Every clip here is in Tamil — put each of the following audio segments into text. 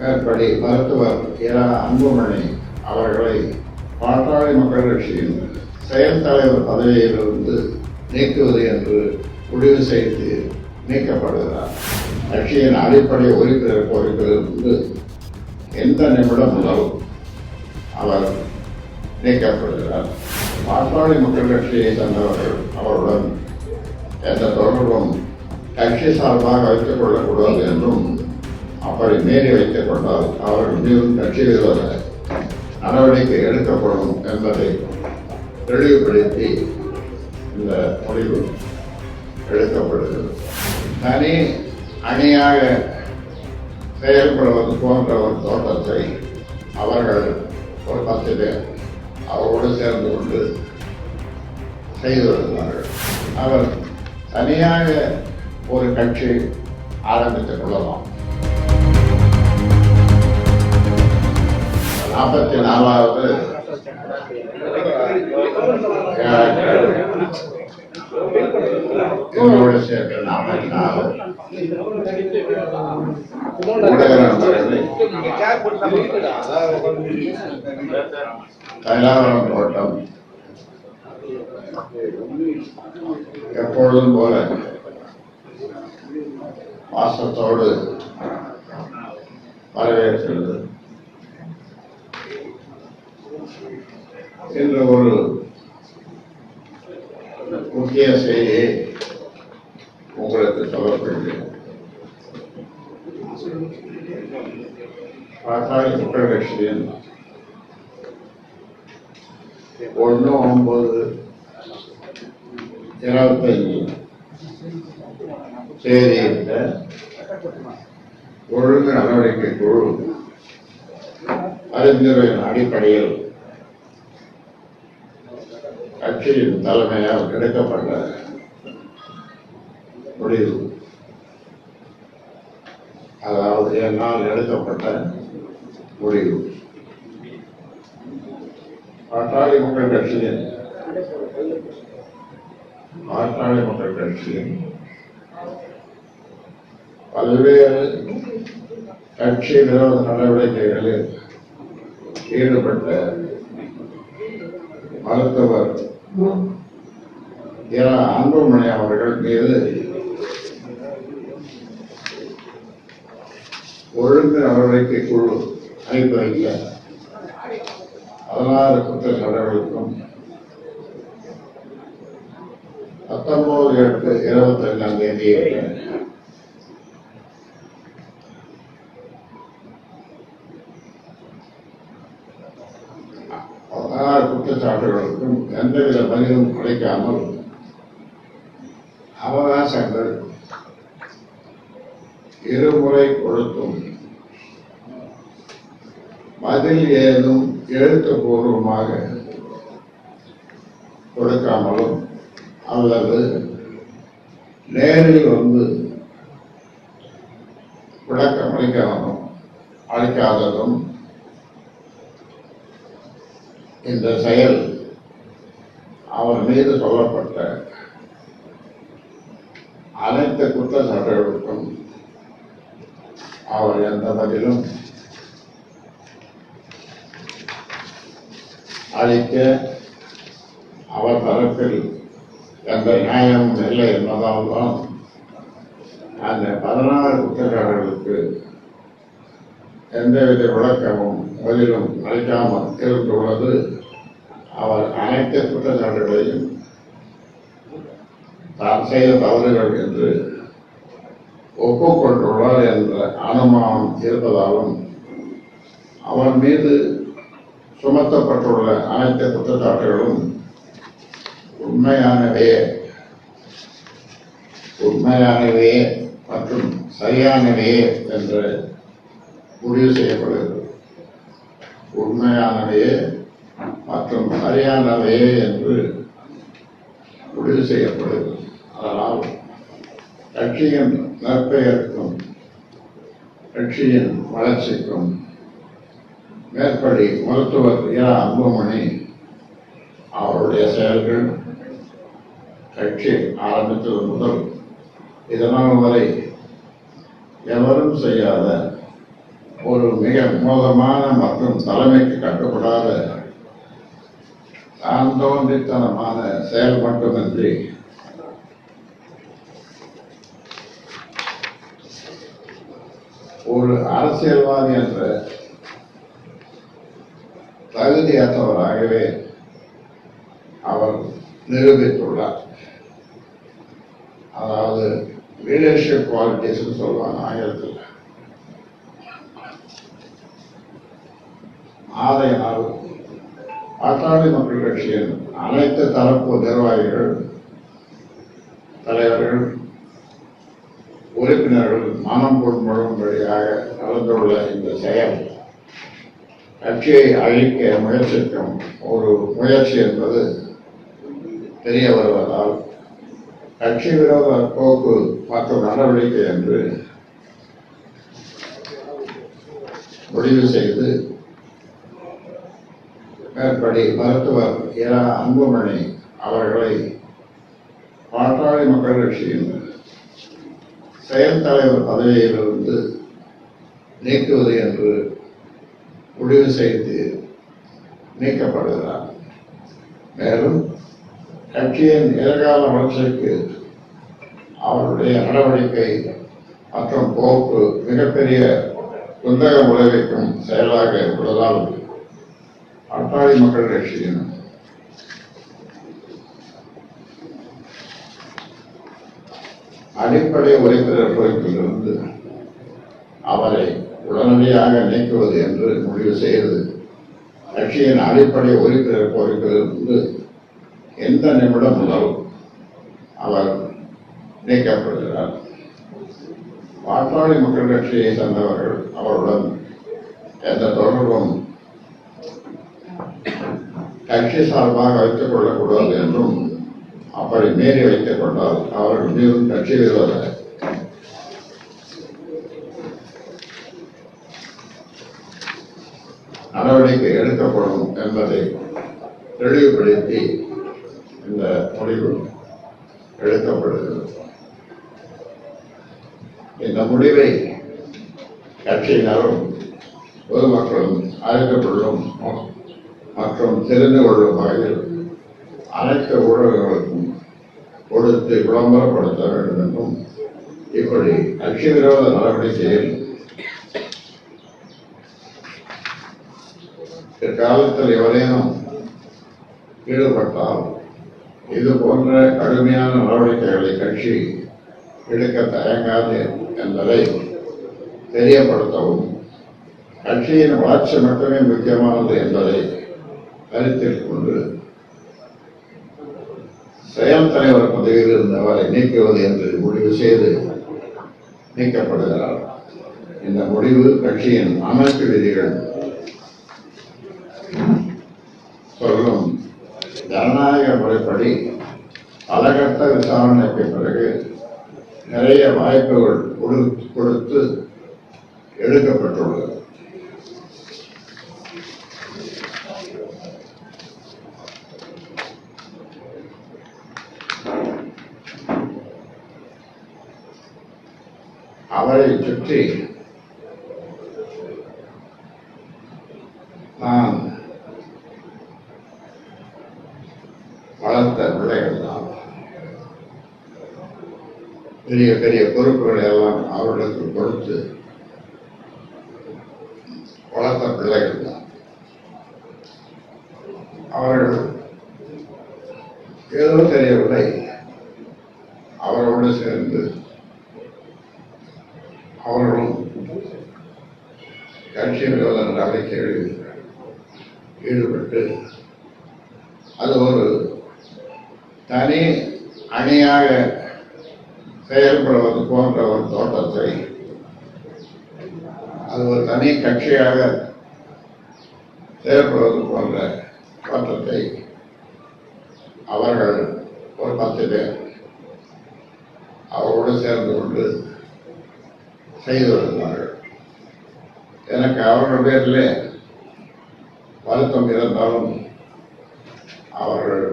மேற்படி மருத்துவர் இரா அன்புமணி அவர்களை பாட்டாளி மக்கள் கட்சியின் செயல் தலைவர் பதவியிலிருந்து நீக்குவது என்று முடிவு செய்து நீக்கப்படுகிறார். கட்சியின் அடிப்படை உறுப்பினர் கோரிக்கையிலிருந்து எந்த நிமிடம் முதல் அவர் நீக்கப்படுகிறார். பாட்டாளி மக்கள் கட்சியை சேர்ந்தவர்கள் அவருடன் எந்த தொடர்பும் கட்சி சார்பாக வைத்துக் கொள்ளக்கூடாது என்றும் அப்படி மீறி வைக்கப்பட்டால் அவர்கள் மிகவும் கட்சி நடவடிக்கை எடுக்கப்படும் என்பதை தெளிவுபடுத்தி இந்த முடிவு எடுக்கப்படுகிறது. தனி அணியாக செயல்படுவது போன்ற ஒரு தோட்டத்தை அவர்கள் ஒரு பத்து பேர் அவரோடு சேர்ந்து கொண்டு செய்து வருகிறார்கள். அவர் தனியாக ஒரு கட்சி ஆரம்பித்துக் கொள்ளலாம். நாற்பத்தி நாலாவது என்னோடு சேர்த்து நாற்பத்தி நாலு. தைலாவரம் தோட்டம். எப்பொழுதும் போல வாசத்தோடு வரவேற்கிறது. என்ற ஒரு முக்கிய செய்தியை உங்களுக்கு சொல்லப்படுகிறேன் பாட்டாளி மக்கள் கட்சியின் ஒன்று ஒன்பது இருபத்தஞ்சு தேதியிட்ட ஒழுங்கு நடவடிக்கை குழு அறிந்துரையின் அடிப்படையில் கட்சியின் தலைமையால் எடுக்கப்பட்ட முடிவு. அதாவது என்னால் எடுக்கப்பட்ட முடிவு. பாட்டாளி மக்கள் கட்சியின் பாட்டாளி மக்கள் கட்சியின் பல்வேறு கட்சி விரோத நடவடிக்கைகளில் ஈடுபட்ட மறுத்தவர் இரா அன்புமணி அவர்கள் மீது ஒழுங்கு நடவடிக்கை குழு அனுப்பி பதினாறு குற்றச்சாட்டுகளுக்கும் பத்தொன்பது எட்டு இருபத்தி ரெண்டாம் தேதி பதினாறு குற்றச்சாட்டுகளுக்கும் எந்தவித பதிலும் கிடைக்காமல் அவகாசங்கள் இருமுறை கொடுத்தும் பதில் ஏதும் எழுத்துப்பூர்வமாக கொடுக்காமலும் அல்லது நேரில் வந்து விளக்கம் அளிக்காமலும் அளிக்காததும் இந்த செயல் அவர் மீது சொல்லப்பட்ட அனைத்து குற்றச்சாட்டுகளுக்கும் அவர் எந்த பதிலும் அளிக்க அவர் தரப்பில் எந்த நியாயமும் இல்லை என்பதால் தான் அந்த பதினாறு குற்றச்சாட்டுகளுக்கு எந்தவித விளக்கமும் பதிலும் அளிக்காமல் இருந்துள்ளது. அவர் அனைத்து குற்றச்சாட்டுகளையும் தான் செய்த தவறுகள் என்று ஒப்புக்கொண்டுள்ளார் என்ற அனுமானம் இருப்பதாலும் அவர் மீது சுமத்தப்பட்டுள்ள அனைத்து குற்றச்சாட்டுகளும் உண்மையானவே உண்மையானவே மற்றும் சரியானவே என்று முடிவு செய்யப்படுகிறது. உண்மையானவையே மற்றும் சரியானவையே என்று முடிவு செய்யப்படுகிறது. அதனால் கட்சியின் நற்பெயருக்கும் கட்சியின் வளர்ச்சிக்கும் மேற்படி மருத்துவர் இரா அன்புமணி அவருடைய செயல்கள் கட்சி ஆரம்பித்தது முதல் இதனால் வரை எவரும் செய்யாத ஒரு மிக மோசமான மற்றும் தலைமைக்கு கட்டுப்படாத தான் தோன்றித்தனமான செயல் மட்டுமின்றி ஒரு அரசியல்வாதி என்ற தகுதியற்றவராகவே அவர் நிரூபித்துள்ளார். அதாவது லீடர்ஷிப் குவாலிட்டிஸ் சொல்லுவாங்க ஆங்கிலத்தில். ஆதையினால் பாட்டாளி மக்கள் கட்சியின் அனைத்து தரப்பு நிர்வாகிகள் தலைவர்கள் உறுப்பினர்கள் மனம் முழும்படியாக நடந்துள்ள இந்த செயல் கட்சியை அழிக்க முயற்சிக்கும் ஒரு முயற்சி என்பது தெரிய வருவதால் கட்சி விரோத போக்கு மற்றும் நடவடிக்கை என்று முடிவு செய்து மேற்படி மருத்துவர் இரா அன்புமணி அவர்களை பாட்டாளி மக்கள் கட்சியின் செயல் தலைவர் பதவியிலிருந்து நீக்குவது என்று முடிவு செய்து நீக்கப்படுகிறார். மேலும் கட்சியின் எதிர்கால வளர்ச்சிக்கு அவருடைய நடவடிக்கை மற்றும் போக்கு மிகப்பெரிய குந்தகம் விளைவிக்கும் செயலாக உள்ளதால் பாட்டாளி மக்கள் கட்சியின் அடிப்படை உறுப்பினர் பொறுப்பிலிருந்து அவரை உடனடியாக நீக்குவது என்று முடிவு செய்து கட்சியின் அடிப்படை உறுப்பினர் பொறுப்பிலிருந்து எந்த நிமிடம் முதல் அவர் நீக்கப்படுகிறார்? பாட்டாளி மக்கள் கட்சியை சேர்ந்தவர்கள் அவருடன் எந்த தொடர்பும் கட்சி சார்பாக வைத்துக் கொள்ளக்கூடாது என்றும் அப்படி மீறி வைத்துக் கொண்டால் அவர்கள் மீதும் கட்சி விரோத நடவடிக்கை எடுக்கப்படும் என்பதை தெளிவுபடுத்தி இந்த முடிவு எடுக்கப்படுகிறது. இந்த முடிவை கட்சியினரும் பொதுமக்களும் அறிந்து கொள்ளும் மற்றும் தெரிந்து கொள்ளும் வகையில் அனைத்து ஊடகங்களுக்கும் கொடுத்து விளம்பரப்படுத்த வேண்டும் என்றும் இப்படி கட்சி விரோத நடவடிக்கையில் இக்காலத்தில் எவரேனும் ஈடுபட்டால் இது போன்ற கடுமையான நடவடிக்கைகளை கட்சி எடுக்க தயங்காது என்பதை தெரியப்படுத்தவும் கட்சியின் வளர்ச்சி மட்டுமே முக்கியமானது என்பதை கருத்தில் கொண்டு செயல் தலைவர் பதவியில் இருந்தவரை நீக்குவது என்று முடிவு செய்து நீக்கப்படுகிறார். இந்த முடிவு கட்சியின் அமைப்பு விதிகள் சொல்லும் ஜனநாயக முறைப்படி அலகட்ட விசாரணைக்கு பிறகு நிறைய வாய்ப்புகள் கொடுத்து எடுக்கப்பட்டுள்ளது. அவரை சுற்றி நாம் வளர்த்த பிள்ளைகள் தான். பெரிய பெரிய பொறுப்புகளை எல்லாம் அவர்களுக்கு கொடுத்து வளர்த்த பிள்ளைகள் தான் அவர்கள் ஏதோ தெரியவில்லை அவரோடு சேர்ந்து அவர்களும் கட்சி விரோத நடவடிக்கைகளில் ஈடுபட்டு அது ஒரு தனி அணியாக செயல்படுவது போன்ற ஒரு தோட்டத்தை அது ஒரு தனி கட்சியாக செயல்படுவது போன்ற தோற்றத்தை அவர்கள் ஒரு பத்து பேர் அவரோடு சேர்ந்து கொண்டு செய்து வருகிறார்கள். எனக்கு அவர்கள் பேரில் வருத்தம் இருந்தாலும் அவர்கள்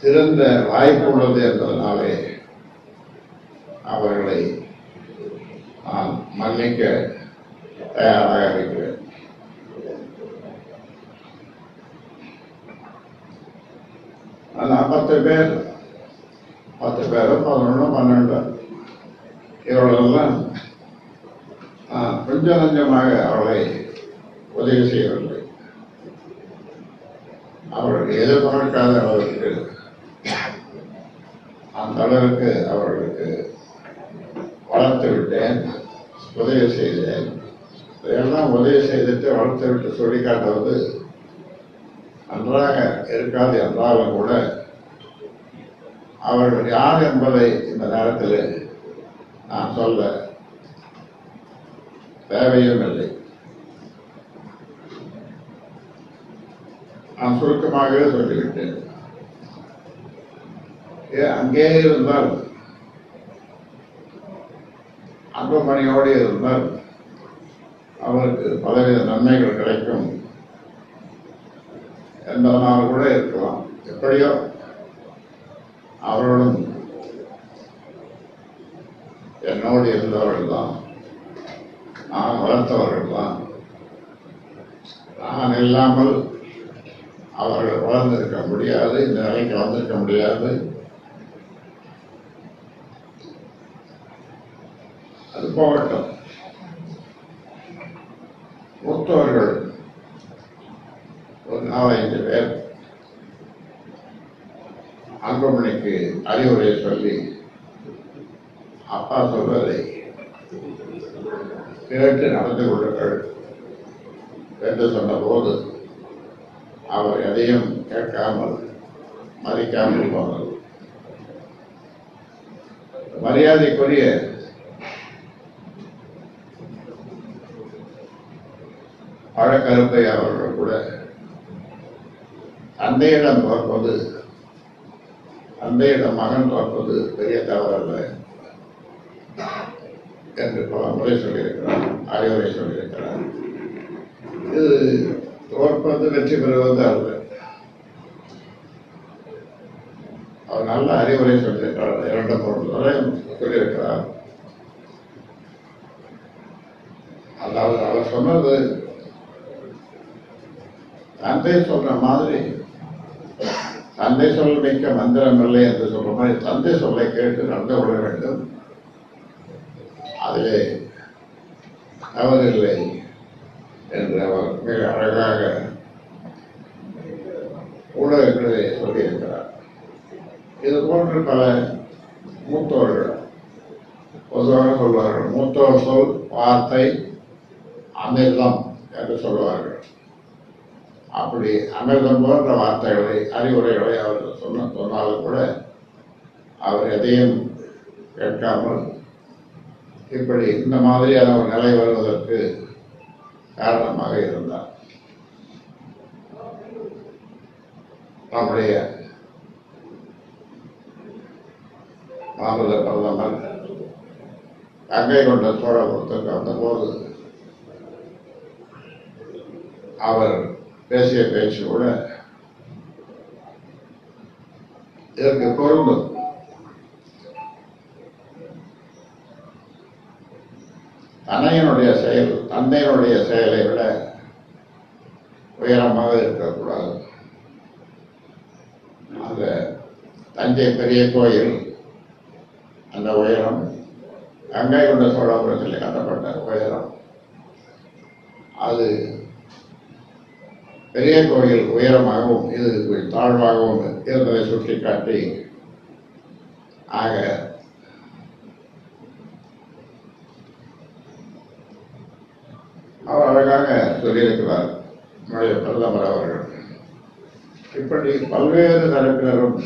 திருந்த வாய்ப்பு உள்ளது என்பதனாலே அவர்களை நான் மன்னிக்க தயாராக இருக்கிறேன். ஆனால் பத்து பேர் பத்து பேரும் பதினொன்று பன்னெண்டு இவர்களெல்லாம் கொஞ்சம் கொஞ்சமாக அவர்களை உதவி செய்யவில்லை. அவர்கள் எதிர்பார்க்காத அளவுக்கு அந்த அளவுக்கு அவர்களுக்கு வளர்த்து விட்டேன் உதவி செய்தேன். இதையெல்லாம் உதவி செய்துட்டு வளர்த்து விட்டு சொல்லிக்காட்டுவது நன்றாக இருக்காது என்றாலும் கூட அவர்கள் யார் என்பதை இந்த நேரத்தில் நான் சொல்ல தேவையும் இல்லை நான் சுருக்கமாகவே சொல்லிவிட்டேன். ஏ, அங்கே இருந்தால் அன்பமணியோடு இருந்தால் அவருக்கு பலவித நன்மைகள் கிடைக்கும் என்பதனால் கூட இருக்கலாம். எப்படியோ அவர்களும் என்னோடு இருந்தவர்கள் தான் நான் வளர்த்தவர்கள் தான் நான் இல்லாமல் அவர்கள் வளர்ந்திருக்க முடியாது இந்த நிலைக்கு வந்திருக்க முடியாது. அது போகட்டும். மூத்தவர்கள் ஒரு நாலஞ்சு பேர் அன்புமணிக்கு அறிவுரை சொல்லி அப்பா சொல்வதை கேட்டு நடந்து கொள்ளுங்கள் என்று சொன்னபோது அவர் எதையும் கேட்காமல் மதிக்காமல் போனது மரியாதைக்குரிய பழக்கருப்பை அவர்கள் கூட தந்தையிடம் தோற்பது தந்தையிடம் மகன் தோற்பது பெரிய தவறல்ல. என்று பல முறை சொல்லியிருக்கிறார் அறிவுரை சொல்லியிருக்கிறார் இது தோற்பது வெற்றி பெறுவது அல்ல. அவர் நல்ல அறிவுரை சொல்லியிருக்கிறார் இரண்டு மூன்று முறை சொல்லியிருக்கிறார். அதாவது அவர் சொன்னது தந்தை சொல்ற மாதிரி தந்தை சொல் மிக்க மந்திரம் இல்லை என்று சொல்ற மாதிரி தந்தை சொல்லை கேட்டு நடந்து கொள்ள வேண்டும். அதிலே தவறில்லை என்று அவர் மிக அழகாக ஊடகங்களிலே சொல்லியிருக்கிறார். இது போன்று பல மூத்தோர்கள் பொதுவாக சொல்வார்கள் மூத்தோர் சொல் வார்த்தை அமிர்தம் என்று சொல்வார்கள் அப்படி அமிர்தம் போன்ற வார்த்தைகளை அறிவுரைகளை அவர் சொன்ன சொன்னாலும் கூட அவர் எதையும் கேட்காமல் இப்படி இந்த மாதிரியான ஒரு நிலை வருவதற்கு காரணமாக இருந்தார். நம்முடைய பாரத பிரதமர் கங்கை கொண்ட சோழபுரத்துக்கு வந்தபோது அவர் பேசிய பேச்சு கூட இதற்கு பொருந்தும். அணையனுடைய செயல் தந்தையினுடைய செயலை விட உயரமாக இருக்கக்கூடாது. அந்த தஞ்சை பெரிய கோயில் அந்த உயரம் கங்கை கொண்ட சோழபுரத்தில் கட்டப்பட்ட உயரம் அது பெரிய கோயில் உயரமாகவும் இது தாழ்வாகவும் இருந்ததை சுட்டிக்காட்டி ஆக அவர் அழகாக சொல்லியிருக்கிறார் நம்முடைய பிரதமர் அவர்கள். இப்படி பல்வேறு தரப்பினரும்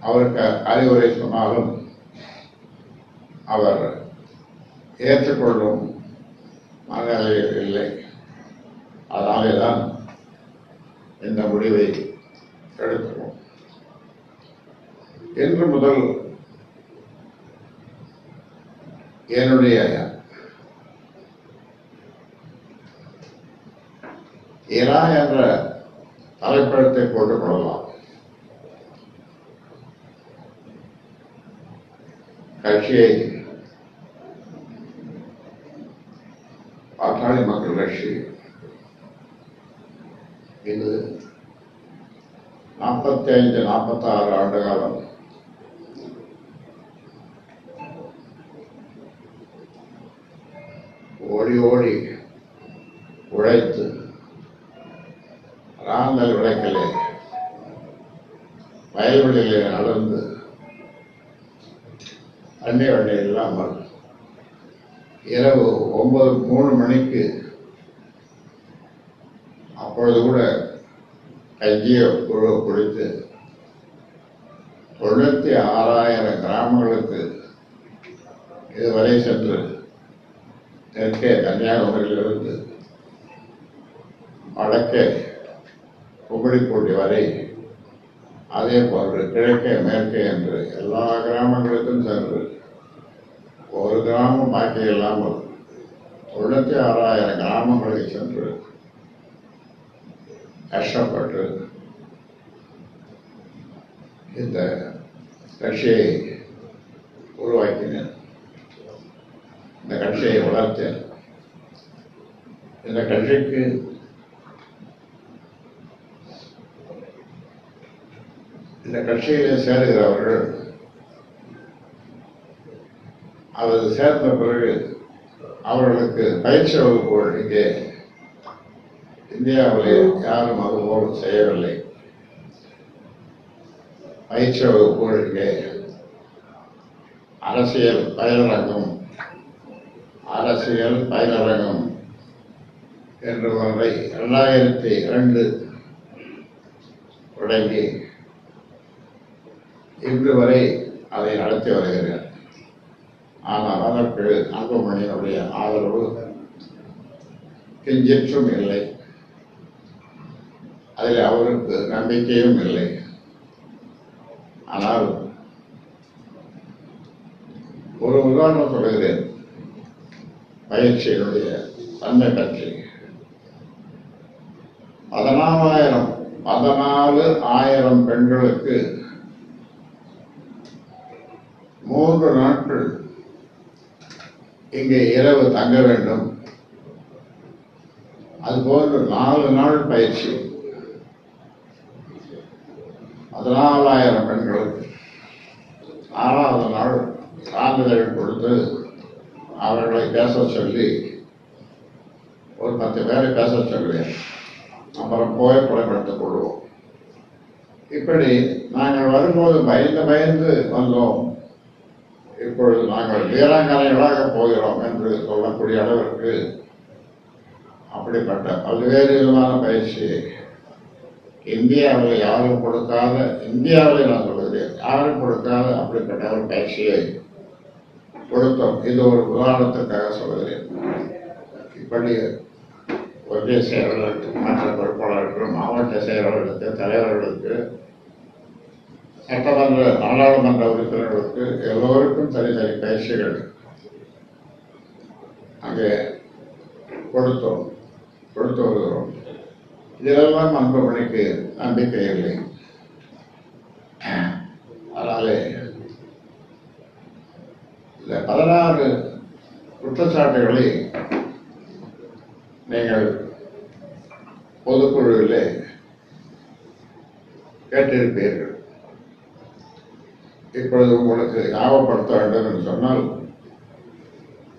அவருக்கு அறிவுரை சொன்னாலும் அவர் ஏற்றுக்கொள்ளும் மனநிலையில் இல்லை. அதனாலே தான் இந்த முடிவை எடுக்கிறோம். இன்று முதல் என்னுடைய இரா என்ற தலைப்பழத்தை போட்டுக் கொள்ளலாம். கட்சியை பாட்டாளி மக்கள் கட்சி இது நாற்பத்தி ஐந்து நாற்பத்தாறு ஆண்டு காலம் ஓடி ஓடி வயல்வெளியிலே நடந்து தண்ணி வண்டி இல்லாமல் இரவு ஒன்பது மூணு மணிக்கு அப்பொழுது கூட கஞ்சியை குழு குடித்து தொண்ணூத்தி ஆறாயிரம் கிராமங்களுக்கு இதுவரை சென்று தெற்கே கன்னியாகுமரியிலிருந்து வடக்கே கும்படிப்பூண்டி வரை அதே போன்று கிழக்கே மேற்கே என்று எல்லா கிராமங்களுக்கும் சென்று ஒரு கிராமம் பாக்கி இல்லாமல் தொண்ணூத்தி ஆறாயிரம் கிராமங்களுக்கு சென்று கஷ்டப்பட்டு இந்த கட்சியை உருவாக்கினேன். இந்த கட்சியை வளர்த்தேன். இந்த கட்சிக்கு இந்த கட்சியிலே சேருகிறவர்கள் அது சேர்ந்த பிறகு அவர்களுக்கு பயிற்சி வகுப்புகள் இங்கே. இந்தியாவிலே யாரும் அதுபோல் செய்யவில்லை. பயிற்சி வகுப்புகள் இங்கே. அரசியல் பயிலரங்கம். அரசியல் பயிலரங்கம் என்ற ஒன்றை இரண்டாயிரத்தி இரண்டு தொடங்கி இன்று வரை அதை நடத்தி வருகிறேன். ஆனால் அதற்கு அன்புமணியினுடைய ஆதரவு கிஞ்சிற்றும் இல்லை. அதில் அவருக்கு நம்பிக்கையும் இல்லை. ஆனால் ஒரு உதாரணம் சொல்கிறேன் பயிற்சியினுடைய தன்மை பற்றி. பதினாலாயிரம் பதினாலு ஆயிரம் பெண்களுக்கு மூன்று நாட்கள் இங்கே இரவு தங்க வேண்டும். அதுபோன்று நாலு நாள் பயிற்சி. பதினாலாயிரம் பெண்களுக்கு ஆறாவது நாள் சான்றிதழ் கொடுத்து அவர்களை பேச சொல்லி ஒரு பத்து பேரை பேச சொல்வேன் அப்புறம் புகைப்படம் எடுத்துக் கொள்வோம். இப்படி நாங்கள் வரும்போது பயந்து பயந்து வந்தோம். இப்பொழுது நாங்கள் வீராங்கனைகளாக போகிறோம் என்று சொல்லக்கூடிய அளவிற்கு அப்படிப்பட்ட பல்வேறு விதமான பயிற்சியை இந்தியாவில் யாரும் கொடுக்காத இந்தியாவில் நான் சொல்கிறேன் யாரும் கொடுக்காத அப்படிப்பட்ட ஒரு பயிற்சியை கொடுத்தோம். இது ஒரு உதாரணத்துக்காக சொல்கிறேன் இப்படி ஒன்றிய செயலாளர்களுக்கு மாற்ற பொறுப்பாளர்களுக்கு மாவட்ட செயலாளர்களுக்கு தலைவர்களுக்கு சட்டமன்ற நாடாளுமன்ற உறுப்பினர்களுக்கு எல்லோருக்கும் தனித்தனி பயிற்சிகள் அங்கே கொடுத்தோம் கொடுத்து வருகிறோம். இதெல்லாம் அன்புமணிக்கு நம்பிக்கை இல்லை. அதனாலே இந்த பதினாறு குற்றச்சாட்டுகளை நீங்கள் பொதுக்குழுவிலே கேட்டிருப்பீர்கள். இப்பொழுது உங்களுக்கு ஞாபகப்படுத்த வேண்டும் என்று சொன்னால்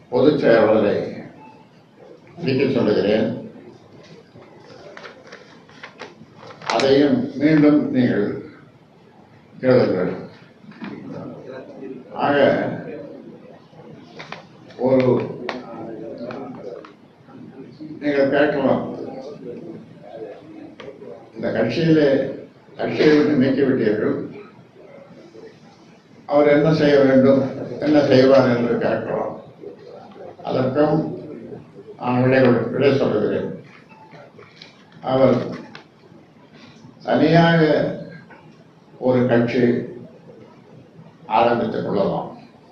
பொதுச் செயலாளரை நீக்க சொல்லுகிறேன். அதையும் மீண்டும் நீங்கள் கேளுங்கள் ஆக ஒரு நீங்கள் கேட்கலாம். இந்த கட்சியிலே கட்சியை விட்டு நீக்கிவிட்டீர்கள். அவர் என்ன செய்ய வேண்டும்? என்ன செய்வார் என்று கேட்கிறோம். அதற்கும் நான் விடை விடை சொல்லுகிறேன். அவர் தனியாக ஒரு கட்சி ஆரம்பித்துக் கொள்ளலாம்.